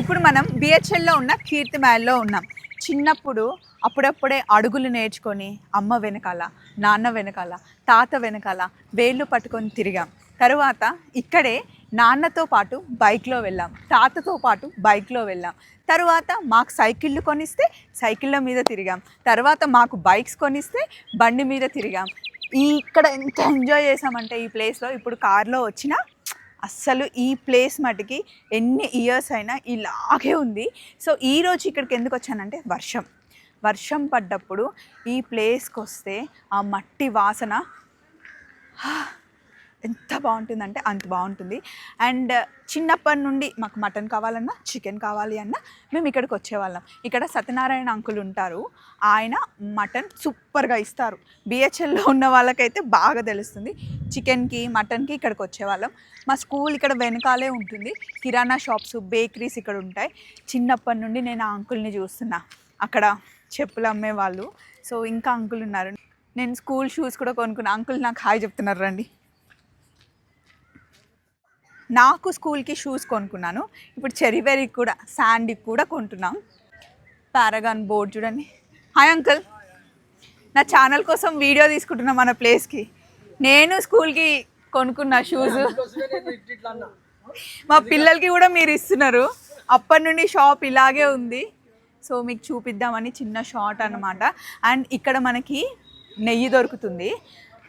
ఇప్పుడు మనం బిహెచ్ఎల్లో ఉన్న కీర్తిమహల్లో ఉన్నాం. చిన్నప్పుడు అప్పుడప్పుడే అడుగులు నేర్చుకొని అమ్మ వెనకాల నాన్న వెనకాల తాత వెనకాల వేళ్ళు పట్టుకొని తిరిగాం. తరువాత ఇక్కడే నాన్నతో పాటు బైక్లో వెళ్ళాం. తాతతో పాటు బైక్లో వెళ్ళాం. తరువాత మాకు సైకిళ్ళు కొనిస్తే సైకిళ్ళ మీద తిరిగాం. తర్వాత మాకు బైక్స్ కొనిస్తే బండి మీద తిరిగాం. ఇక్కడ ఎంత ఎంజాయ్ చేసామంటే ఈ ప్లేస్లో ఇప్పుడు కార్లో వచ్చినా అస్సలు ఈ ప్లేస్ మటుకి ఎన్ని ఇయర్స్ అయినా ఇలాగే ఉంది. సో ఈరోజు ఇక్కడికి ఎందుకు వచ్చానంటే వర్షం. వర్షం పడ్డప్పుడు ఈ ప్లేస్కి వస్తే ఆ మట్టి వాసన ఎంత బాగుంటుందంటే అంత బాగుంటుంది. అండ్ చిన్నప్పటి నుండి మాకు మటన్ కావాలన్నా చికెన్ కావాలి అన్నా మేము ఇక్కడికి వచ్చేవాళ్ళం. ఇక్కడ సత్యనారాయణ అంకుల్ ఉంటారు. ఆయన మటన్ సూపర్గా ఇస్తారు. బిహెచ్ఎల్లో ఉన్న వాళ్ళకైతే బాగా తెలుస్తుంది. చికెన్కి మటన్కి ఇక్కడికి వచ్చేవాళ్ళం. మా స్కూల్ ఇక్కడ వెనకాలే ఉంటుంది. కిరాణా షాప్స్ బేకరీస్ ఇక్కడ ఉంటాయి. చిన్నప్పటి నుండి నేను ఆ అంకుల్ని చూస్తున్నా. అక్కడ చెప్పులు అమ్మేవాళ్ళు సో ఇంకా అంకుల్ ఉన్నారు నేను స్కూల్ షూస్ కూడా కొనుక్కున్నా. అంకుల్ నాకు హాయ్ చెప్తున్నారు రండి. నాకు స్కూల్కి షూస్ కొనుక్కున్నాను. ఇప్పుడు చెరివెరికి కూడా శాండీకి కూడా కొంటున్నాం. పారాగాన్ బోర్డ్ చూడండి. హాయ్ అంకుల్ నా ఛానల్ కోసం వీడియో తీసుకుంటున్నా మన ప్లేస్కి. నేను స్కూల్కి కొనుక్కున్న షూస్. మా పిల్లలకి కూడా మీరు ఇస్తున్నారు. అప్పటి నుండి షాప్ ఇలాగే ఉంది. సో మీకు చూపిద్దామని చిన్న షార్ట్ అనమాట అండ్ ఇక్కడ మనకి నెయ్యి దొరుకుతుంది.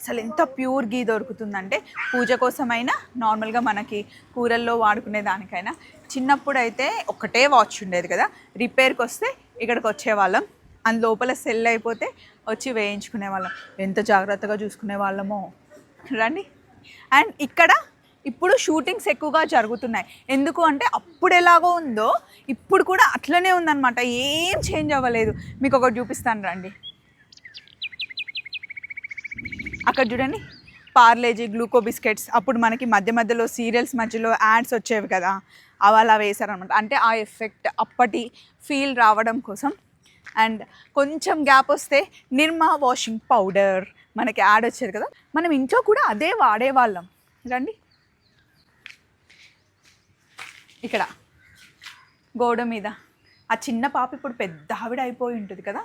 అసలు ఎంత ప్యూర్ గీ దొరుకుతుందంటే పూజ కోసమైనా నార్మల్గా మనకి కూరల్లో వాడుకునే దానికైనా. చిన్నప్పుడైతే ఒకటే వాచ్ ఉండేది కదా రిపేర్కి వస్తే ఇక్కడికి వచ్చేవాళ్ళం. అందు లోపల సెల్ అయిపోతే వచ్చి వేయించుకునే వాళ్ళం. ఎంత జాగ్రత్తగా చూసుకునే వాళ్ళమో. రండి. అండ్ ఇక్కడ ఇప్పుడు షూటింగ్స్ ఎక్కువగా జరుగుతున్నాయి. ఎందుకు అంటే అప్పుడు ఎలాగో ఉందో ఇప్పుడు కూడా అట్లనే ఉందన్నమాట. ఏం చేంజ్ అవ్వలేదు. మీకు ఒకటి చూపిస్తాను రండి. అక్కడ చూడండి పార్లేజీ గ్లూకో బిస్కెట్స్ అప్పుడు మనకి మధ్య మధ్యలో సీరియల్స్ మధ్యలో యాడ్స్ వచ్చేవి కదా అవి అలా వేశారనమాట అంటే ఆ ఎఫెక్ట్ అప్పటి ఫీల్ రావడం కోసం. అండ్ కొంచెం గ్యాప్ వస్తే నిర్మా వాషింగ్ పౌడర్ మనకి యాడ్ వచ్చేది కదా. మనం ఇంట్లో కూడా అదే వాడేవాళ్ళం రండి. ఇక్కడ గోడ మీద ఆ చిన్న పాప ఇప్పుడు పెద్ద ఆవిడ అయిపోయి ఉంటుంది కదా.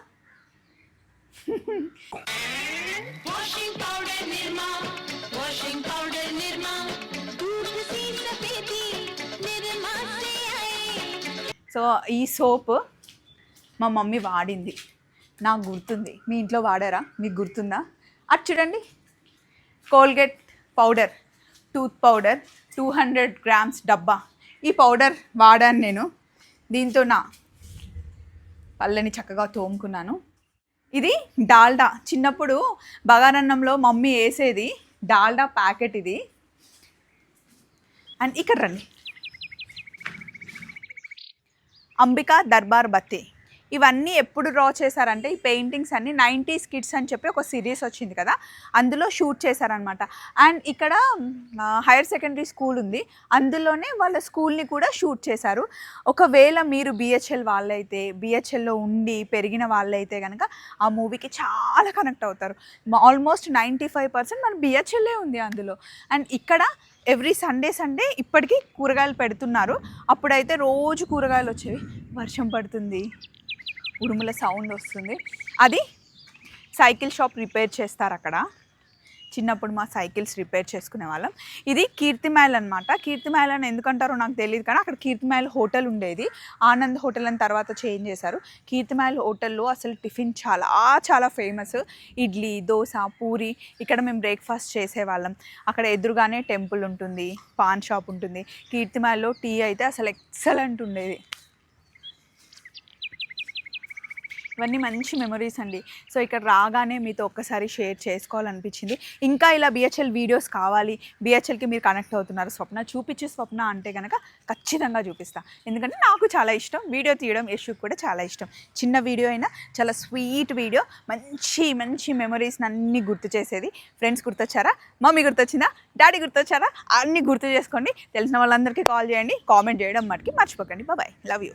సో ఈ సోప్ మా మమ్మీ వాడింది. నాకు గుర్తుంది. మీ ఇంట్లో వాడారా? మీకు గుర్తుందా? అది చూడండి. Colgate powder tooth powder two hundred grams డబ్బా. ఈ పౌడర్ వాడాను నేను. దీంతో నా పళ్ళని చక్కగా తోముకున్నాను. ఇది డాల్డా. చిన్నప్పుడు బగారన్నంలో మమ్మీ వేసేది డాల్డా ప్యాకెట్ ఇది. అండ్ ఇక్కడ రండి. అంబికా దర్బార్ బత్తి. ఇవన్నీ ఎప్పుడు డ్రా చేశారంటే ఈ పెయింటింగ్స్ అన్ని నైంటీస్ కిడ్స్ అని చెప్పి ఒక సిరీస్ వచ్చింది కదా అందులో షూట్ చేశారనమాట అండ్ ఇక్కడ హైయర్ సెకండరీ స్కూల్ ఉంది. అందులోనే వాళ్ళ స్కూల్ని కూడా షూట్ చేశారు. ఒకవేళ మీరు బిహెచ్ఎల్ వాళ్ళైతే బిహెచ్ఎల్లో ఉండి పెరిగిన వాళ్ళైతే కనుక ఆ మూవీకి చాలా కనెక్ట్ అవుతారు. ఆల్మోస్ట్ నైంటీ ఫైవ్ పర్సెంట్ మన బిహెచ్ఎల్లే ఉంది అందులో. అండ్ ఇక్కడ ఎవ్రీ సండే సండే ఇప్పటికీ కూరగాయలు పెడుతున్నారు. అప్పుడైతే రోజు కూరగాయలు వచ్చేవి. వర్షం పడుతుంది. ఉరుముల సౌండ్ వస్తుంది. అది సైకిల్ షాప్ రిపేర్ చేస్తారు అక్కడ. చిన్నప్పుడు మా సైకిల్స్ రిపేర్ చేసుకునే వాళ్ళం. ఇది కీర్తిమైల్ అనమాట కీర్తిమైల్ అని ఎందుకంటారో నాకు తెలియదు కానీ అక్కడ కీర్తిమైల్ హోటల్ ఉండేది. ఆనంద్ హోటల్ అని తర్వాత చేంజ్ చేశారు. కీర్తిమైల్ హోటల్లో అసలు టిఫిన్ చాలా చాలా ఫేమస్ ఇడ్లీ దోశ పూరి ఇక్కడ మేము బ్రేక్ఫాస్ట్ చేసేవాళ్ళం అక్కడ ఎదురుగానే టెంపుల్ ఉంటుంది పాన్ షాప్ ఉంటుంది. కీర్తిమైల్లో టీ అయితే అసలు ఎక్సలెంట్ ఉండేది. ఇవన్నీ మంచి మెమరీస్ అండి. సో ఇక్కడ రాగానే మీతో ఒక్కసారి షేర్ చేసుకోవాలనిపించింది. ఇంకా ఇలా బిహెచ్ఎల్ వీడియోస్ కావాలి బిహెచ్ఎల్కి మీరు కనెక్ట్ అవుతున్నారు స్వప్న చూపించే స్వప్న అంటే కనుక ఖచ్చితంగా చూపిస్తా. ఎందుకంటే నాకు చాలా ఇష్టం వీడియో తీయడం యశుకు కూడా చాలా ఇష్టం. చిన్న వీడియో అయినా చాలా స్వీట్ వీడియో మంచి మంచి మెమరీస్ అన్నీ గుర్తు చేసేది. ఫ్రెండ్స్ గుర్తొచ్చారా? మమ్మీ గుర్తొచ్చిందా? డాడీ గుర్తొచ్చారా? అన్నీ గుర్తు చేసుకోండి. తెలిసిన వాళ్ళందరికీ కాల్ చేయండి కామెంట్ చేయడం మటుకి మర్చిపోకండి. బాబాయ్ లవ్ యూ